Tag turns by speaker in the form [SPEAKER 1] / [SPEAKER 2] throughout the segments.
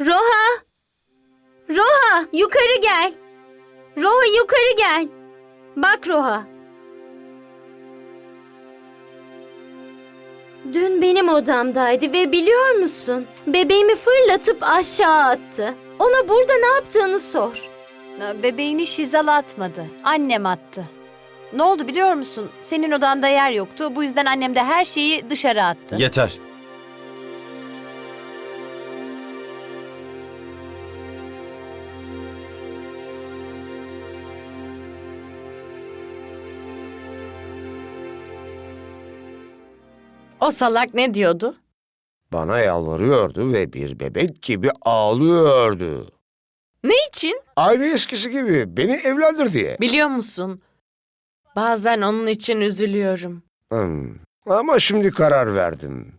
[SPEAKER 1] Roha! Roha yukarı gel. Roha yukarı gel. Bak Roha. Dün benim odamdaydı ve biliyor musun? Bebeğimi fırlatıp aşağı attı. Ona burada ne yaptığını sor.
[SPEAKER 2] Bebeğini Şizal atmadı. Annem attı. Ne oldu biliyor musun? Senin odanda yer yoktu. Bu yüzden annem de her şeyi dışarı attı.
[SPEAKER 3] Yeter.
[SPEAKER 4] O salak ne diyordu?
[SPEAKER 5] Bana yalvarıyordu ve bir bebek gibi ağlıyordu.
[SPEAKER 4] Ne için?
[SPEAKER 5] Aynı eskisi gibi beni evlendir diye.
[SPEAKER 4] Biliyor musun? Bazen onun için üzülüyorum.
[SPEAKER 5] Hmm. Ama şimdi karar verdim.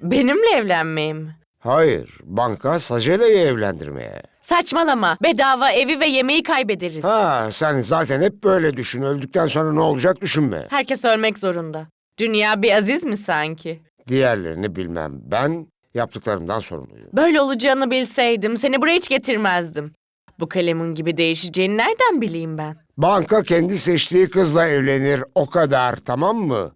[SPEAKER 4] Benimle evlenmeye mi?
[SPEAKER 5] Hayır, banka Sacele'yi evlendirmeye.
[SPEAKER 4] Saçmalama. Bedava evi ve yemeği kaybederiz.
[SPEAKER 5] Ha, sen zaten hep böyle düşün. Öldükten sonra ne olacak düşünme.
[SPEAKER 4] Herkes ölmek zorunda. Dünya bir aziz mi sanki?
[SPEAKER 5] Diğerlerini bilmem. Ben yaptıklarımdan sorumluyum.
[SPEAKER 4] Böyle olacağını bilseydim seni buraya hiç getirmezdim. Bu kalemun gibi değişeceğini nereden bileyim ben?
[SPEAKER 5] Banka kendi seçtiği kızla evlenir. O kadar, tamam mı?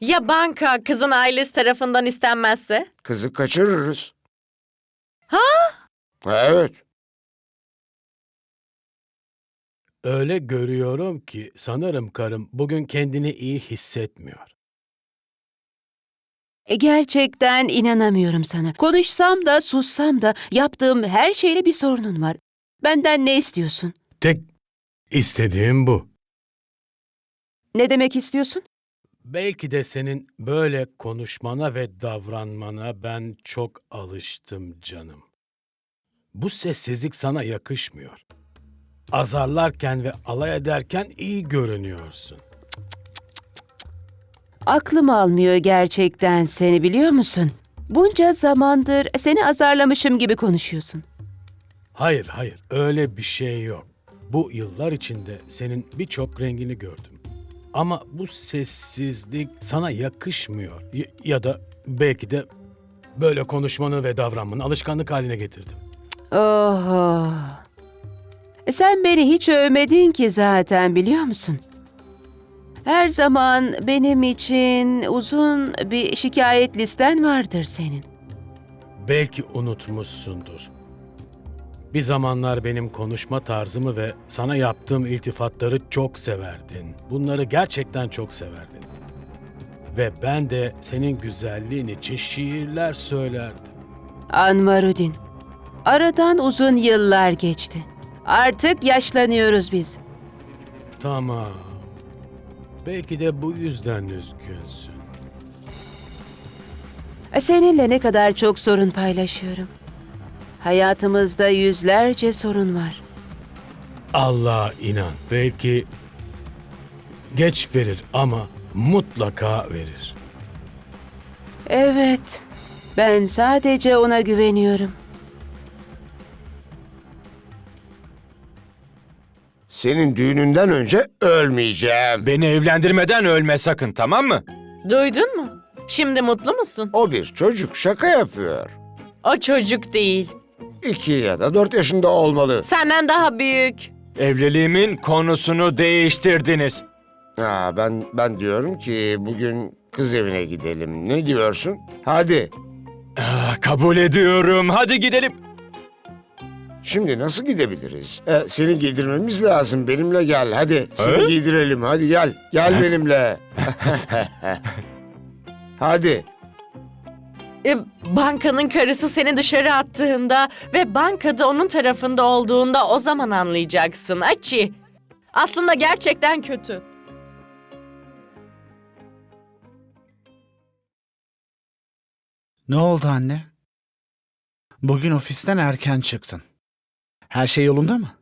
[SPEAKER 4] Ya banka kızın ailesi tarafından istenmezse?
[SPEAKER 5] Kızı kaçırırız.
[SPEAKER 4] Ha?
[SPEAKER 5] Evet.
[SPEAKER 6] Öyle görüyorum ki sanırım karım bugün kendini iyi hissetmiyor.
[SPEAKER 7] E, Gerçekten inanamıyorum sana. Konuşsam da sussam da yaptığım her şeyle bir sorunun var. Benden ne istiyorsun?
[SPEAKER 6] Tek istediğim bu.
[SPEAKER 7] Ne demek istiyorsun?
[SPEAKER 6] Belki de senin böyle konuşmana ve davranmana ben çok alıştım canım. Bu sessizlik sana yakışmıyor. Azarlarken ve alay ederken iyi görünüyorsun.
[SPEAKER 7] Aklım almıyor gerçekten seni biliyor musun? Bunca zamandır seni azarlamışım gibi konuşuyorsun.
[SPEAKER 6] Hayır, hayır, öyle bir şey yok. Bu yıllar içinde senin birçok rengini gördüm. Ama bu sessizlik sana yakışmıyor. Y- ya da belki de böyle konuşmanı ve davranmanı alışkanlık haline getirdim.
[SPEAKER 7] Oho. Sen beni hiç övmedin ki zaten biliyor musun? Her zaman benim için uzun bir şikayet listen vardır senin.
[SPEAKER 6] Belki unutmuşsundur. Bir zamanlar benim konuşma tarzımı ve sana yaptığım iltifatları çok severdin. Bunları gerçekten çok severdin. Ve ben de senin güzelliğin için şiirler söylerdim.
[SPEAKER 7] Anvarudin, aradan uzun yıllar geçti. Artık yaşlanıyoruz biz.
[SPEAKER 6] Tamam. Belki de bu yüzden üzgünsün.
[SPEAKER 7] Seninle ne kadar çok sorun paylaşıyorum. Hayatımızda yüzlerce sorun var.
[SPEAKER 6] Allah'a inan. Belki geç verir ama mutlaka verir.
[SPEAKER 7] Evet, ben sadece ona güveniyorum.
[SPEAKER 5] Senin düğününden önce ölmeyeceğim.
[SPEAKER 3] Beni evlendirmeden ölme sakın tamam mı?
[SPEAKER 4] Duydun mu? Şimdi mutlu musun?
[SPEAKER 5] O bir çocuk şaka yapıyor.
[SPEAKER 4] O çocuk değil.
[SPEAKER 5] İki ya da dört yaşında olmalı.
[SPEAKER 4] Senden daha büyük.
[SPEAKER 3] Evliliğimin konusunu değiştirdiniz.
[SPEAKER 5] Ha, ben ben diyorum ki bugün kız evine gidelim. Ne diyorsun? Hadi.
[SPEAKER 3] Ah, kabul ediyorum. Hadi gidelim.
[SPEAKER 5] Şimdi nasıl gidebiliriz? E, seni giydirmemiz lazım. Benimle gel. Hadi seni
[SPEAKER 3] He?
[SPEAKER 5] giydirelim. Hadi gel. Gel benimle. Hadi.
[SPEAKER 4] E, bankanın karısı seni dışarı attığında ve bankada onun tarafında olduğunda o zaman anlayacaksın Açi. Aslında gerçekten kötü.
[SPEAKER 8] Ne oldu anne? Bugün ofisten erken çıktın. Her şey yolunda mı?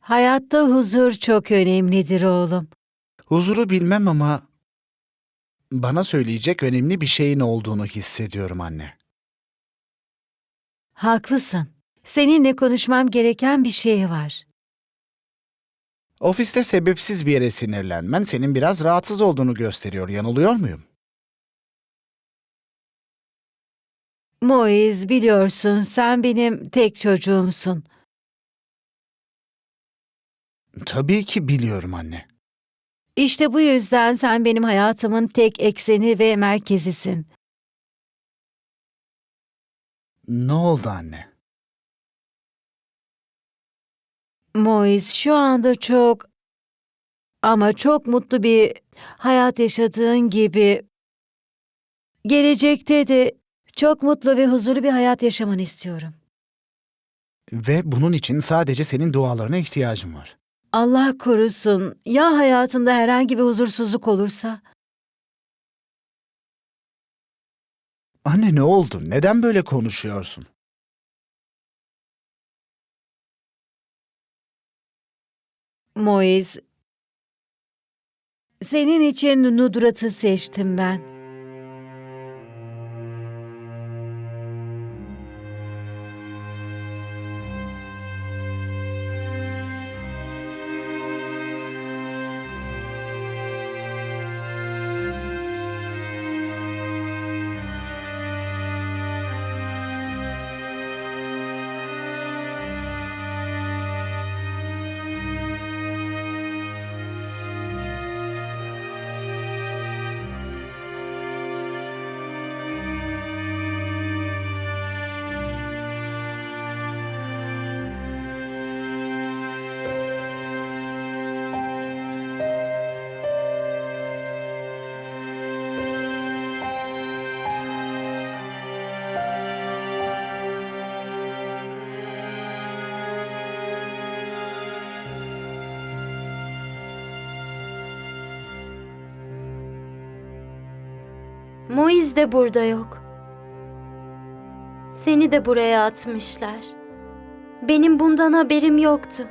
[SPEAKER 9] Hayatta huzur çok önemlidir oğlum.
[SPEAKER 8] Huzuru bilmem ama bana söyleyecek önemli bir şeyin olduğunu hissediyorum anne.
[SPEAKER 9] Haklısın. Seninle konuşmam gereken bir şey var.
[SPEAKER 8] Ofiste sebepsiz bir yere sinirlenmen senin biraz rahatsız olduğunu gösteriyor. Yanılıyor muyum?
[SPEAKER 9] Moiz biliyorsun sen benim tek çocuğumsun.
[SPEAKER 8] Tabii ki biliyorum anne.
[SPEAKER 9] İşte bu yüzden sen benim hayatımın tek ekseni ve merkezisin.
[SPEAKER 8] Ne oldu anne?
[SPEAKER 9] Moiz şu anda çok ama çok mutlu bir hayat yaşadığın gibi gelecekte de çok mutlu ve huzurlu bir hayat yaşamanı istiyorum.
[SPEAKER 8] Ve bunun için sadece senin dualarına ihtiyacım var.
[SPEAKER 9] Allah korusun ya hayatında herhangi bir huzursuzluk olursa?
[SPEAKER 8] Anne ne oldu? Neden böyle konuşuyorsun?
[SPEAKER 9] Moiz, senin için Nudrat'ı seçtim ben.
[SPEAKER 1] Moiz de burada yok. Seni de buraya atmışlar. Benim bundan haberim yoktu.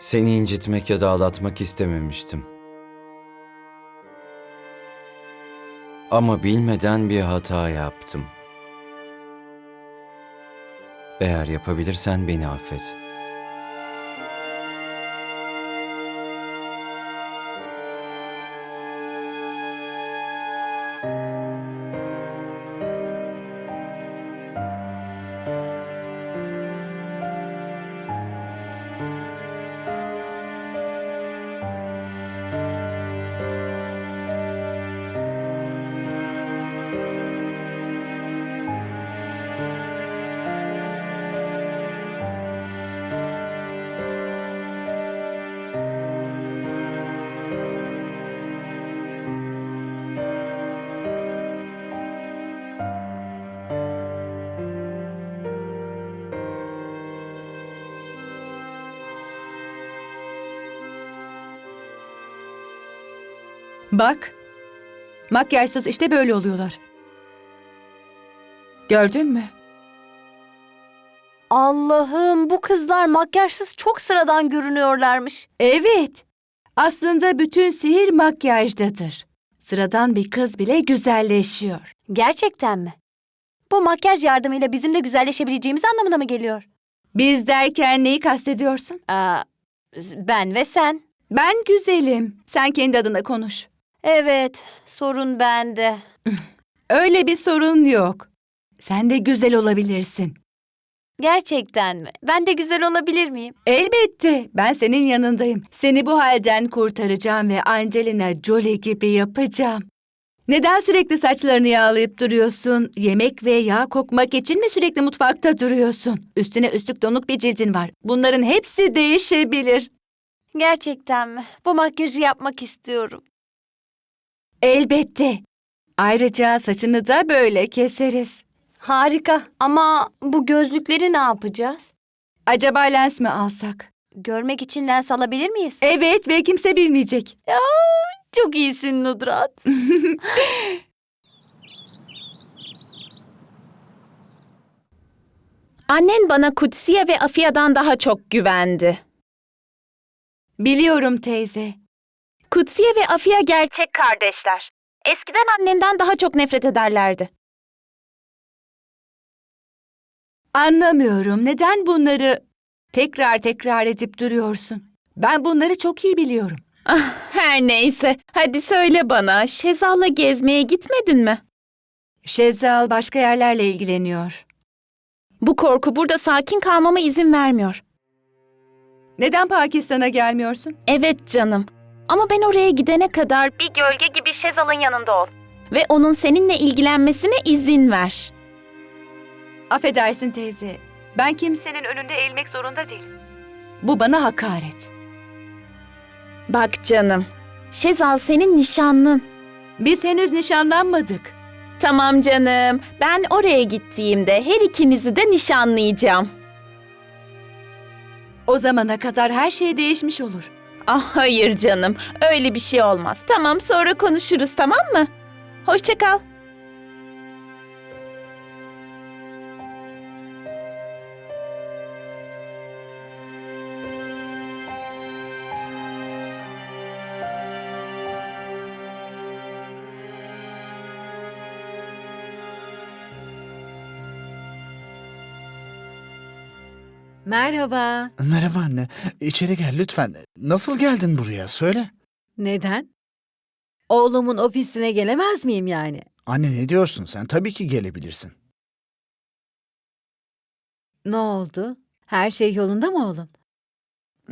[SPEAKER 10] Seni incitmek ya da ağlatmak istememiştim. Ama bilmeden bir hata yaptım. Eğer yapabilirsen beni affet.
[SPEAKER 11] Bak. Makyajsız işte böyle oluyorlar. Gördün mü?
[SPEAKER 2] Allah'ım bu kızlar makyajsız çok sıradan görünüyorlarmış.
[SPEAKER 11] Evet. Aslında bütün sihir makyajdadır. Sıradan bir kız bile güzelleşiyor.
[SPEAKER 2] Gerçekten mi? Bu makyaj yardımıyla bizim de güzelleşebileceğimiz anlamına mı geliyor?
[SPEAKER 11] Biz derken neyi kastediyorsun?
[SPEAKER 2] Aa, ben ve sen.
[SPEAKER 11] Ben güzelim. Sen kendi adına konuş.
[SPEAKER 2] Evet, sorun bende.
[SPEAKER 11] Öyle bir sorun yok. Sen de güzel olabilirsin.
[SPEAKER 2] Gerçekten mi? Ben de güzel olabilir miyim?
[SPEAKER 11] Elbette. Ben senin yanındayım. Seni bu halden kurtaracağım ve Angelina Jolie gibi yapacağım. Neden sürekli saçlarını yağlayıp duruyorsun? Yemek ve yağ kokmak için mi sürekli mutfakta duruyorsun? Üstüne üstlük donuk bir cildin var. Bunların hepsi değişebilir.
[SPEAKER 2] Gerçekten mi? Bu makyajı yapmak istiyorum.
[SPEAKER 11] Elbette. Ayrıca saçını da böyle keseriz.
[SPEAKER 2] Harika ama bu gözlükleri ne yapacağız?
[SPEAKER 11] Acaba lens mi alsak?
[SPEAKER 2] Görmek için lens alabilir miyiz?
[SPEAKER 11] Evet ve kimse bilmeyecek.
[SPEAKER 2] Çok iyisin Nudrat.
[SPEAKER 12] Annen bana Kutsiye ve Afia'dan daha çok güvendi.
[SPEAKER 11] Biliyorum teyze.
[SPEAKER 12] Kutsiye ve Afia gerçek kardeşler. Eskiden annenden daha çok nefret ederlerdi.
[SPEAKER 11] Anlamıyorum. Neden bunları tekrar tekrar edip duruyorsun? Ben bunları çok iyi biliyorum.
[SPEAKER 12] Her neyse, hadi söyle bana, Şezal'la gezmeye gitmedin mi?
[SPEAKER 11] Şezal başka yerlerle ilgileniyor.
[SPEAKER 12] Bu korku burada sakin kalmama izin vermiyor.
[SPEAKER 11] Neden Pakistan'a gelmiyorsun?
[SPEAKER 12] Evet canım. Ama ben oraya gidene kadar bir gölge gibi Şezal'ın yanında ol. Ve onun seninle ilgilenmesine izin ver.
[SPEAKER 11] Affedersin teyze. Ben kimsenin önünde eğilmek zorunda değilim. Bu bana hakaret.
[SPEAKER 12] Bak canım, Şezal senin nişanlın.
[SPEAKER 11] Biz henüz nişanlanmadık.
[SPEAKER 12] Tamam canım, ben oraya gittiğimde her ikinizi de nişanlayacağım.
[SPEAKER 11] O zamana kadar her şey değişmiş olur.
[SPEAKER 12] Ah hayır canım, öyle bir şey olmaz. Tamam sonra konuşuruz tamam mı? Hoşça kal.
[SPEAKER 9] Merhaba.
[SPEAKER 8] Merhaba anne. İçeri gel lütfen. Nasıl geldin buraya? Söyle.
[SPEAKER 9] Neden? Oğlumun ofisine gelemez miyim yani?
[SPEAKER 8] Anne ne diyorsun sen? Tabii ki gelebilirsin.
[SPEAKER 9] Ne oldu? Her şey yolunda mı oğlum?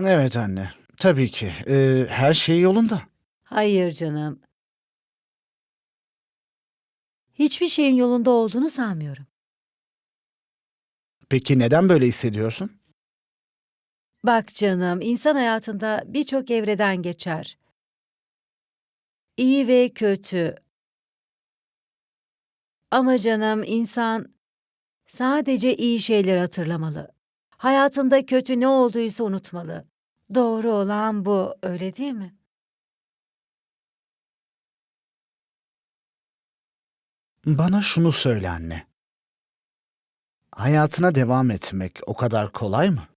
[SPEAKER 8] Evet anne. Tabii ki. Ee, her şey yolunda.
[SPEAKER 9] Hayır canım. Hiçbir şeyin yolunda olduğunu sanmıyorum.
[SPEAKER 8] Peki neden böyle hissediyorsun?
[SPEAKER 9] Bak canım, insan hayatında birçok evreden geçer. İyi ve kötü. Ama canım insan sadece iyi şeyler hatırlamalı. Hayatında kötü ne olduysa unutmalı. Doğru olan bu, öyle değil mi?
[SPEAKER 8] Bana şunu söyle anne. Hayatına devam etmek o kadar kolay mı?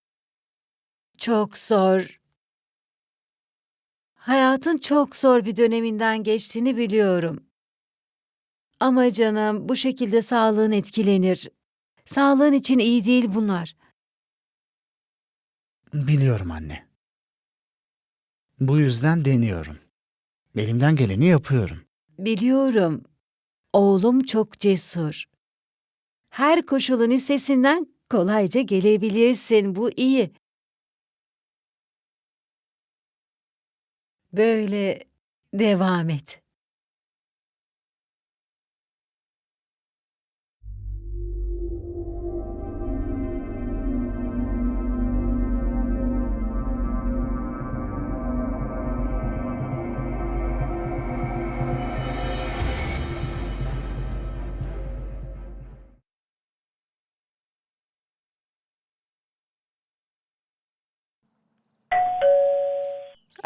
[SPEAKER 9] Çok zor. Hayatın çok zor bir döneminden geçtiğini biliyorum. Ama canım bu şekilde sağlığın etkilenir. Sağlığın için iyi değil bunlar.
[SPEAKER 8] Biliyorum anne. Bu yüzden deniyorum. Elimden geleni yapıyorum.
[SPEAKER 9] Biliyorum. Oğlum çok cesur. Her koşulun üstesinden kolayca gelebilirsin. Bu iyi. Böyle devam et.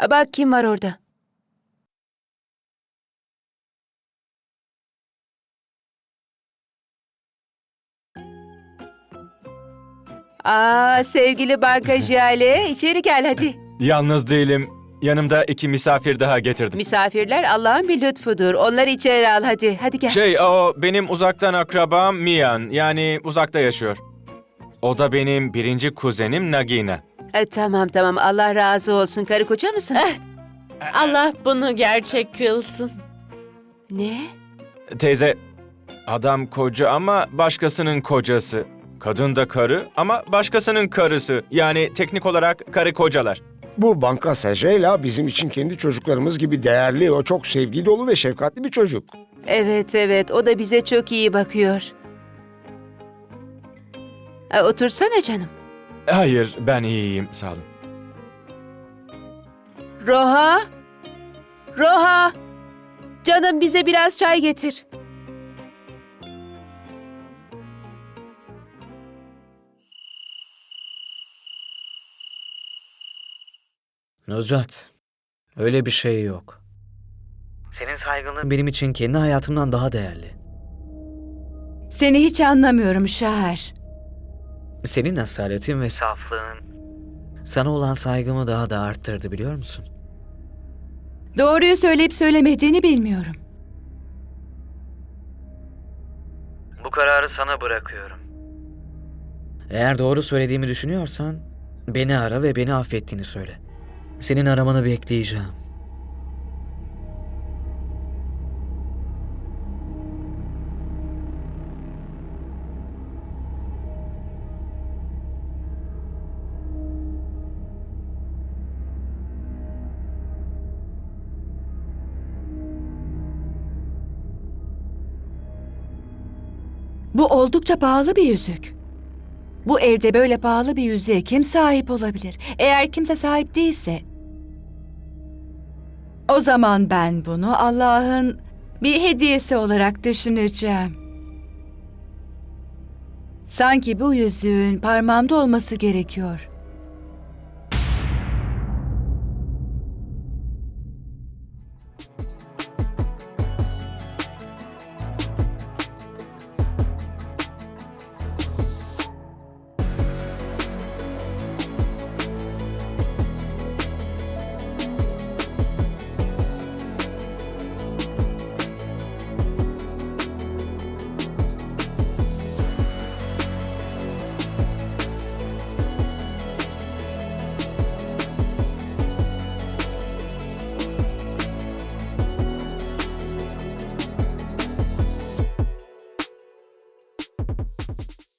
[SPEAKER 7] Bak kim var orada. Aa sevgili banka Jale içeri gel hadi.
[SPEAKER 3] Yalnız değilim. Yanımda iki misafir daha getirdim.
[SPEAKER 7] Misafirler Allah'ın bir lütfudur. Onları içeri al hadi. Hadi gel.
[SPEAKER 3] Şey o benim uzaktan akrabam Mian. Yani uzakta yaşıyor. O da benim birinci kuzenim Nagina.
[SPEAKER 7] E, tamam tamam Allah razı olsun. Karı koca mısınız?
[SPEAKER 4] Allah bunu gerçek kılsın.
[SPEAKER 7] ne?
[SPEAKER 3] Teyze, adam koca ama başkasının kocası. Kadın da karı ama başkasının karısı. Yani teknik olarak karı kocalar.
[SPEAKER 5] Bu banka Sejela bizim için kendi çocuklarımız gibi değerli. O çok sevgi dolu ve şefkatli bir çocuk.
[SPEAKER 7] Evet evet o da bize çok iyi bakıyor. E, otursana canım.
[SPEAKER 3] Hayır, ben iyiyim. Sağ olun.
[SPEAKER 7] Roha! Roha! Canım bize biraz çay getir.
[SPEAKER 13] Nusret, öyle bir şey yok. Senin saygınlığın benim için kendi hayatımdan daha değerli.
[SPEAKER 11] Seni hiç anlamıyorum Şaher.
[SPEAKER 13] Senin asaletin ve saflığın sana olan saygımı daha da arttırdı biliyor musun?
[SPEAKER 11] Doğruyu söyleyip söylemediğini bilmiyorum.
[SPEAKER 13] Bu kararı sana bırakıyorum. Eğer doğru söylediğimi düşünüyorsan beni ara ve beni affettiğini söyle. Senin aramanı bekleyeceğim.
[SPEAKER 11] Bu oldukça pahalı bir yüzük. Bu evde böyle pahalı bir yüzüğe kim sahip olabilir? Eğer kimse sahip değilse... O zaman ben bunu Allah'ın bir hediyesi olarak düşüneceğim. Sanki bu yüzüğün parmağımda olması gerekiyor.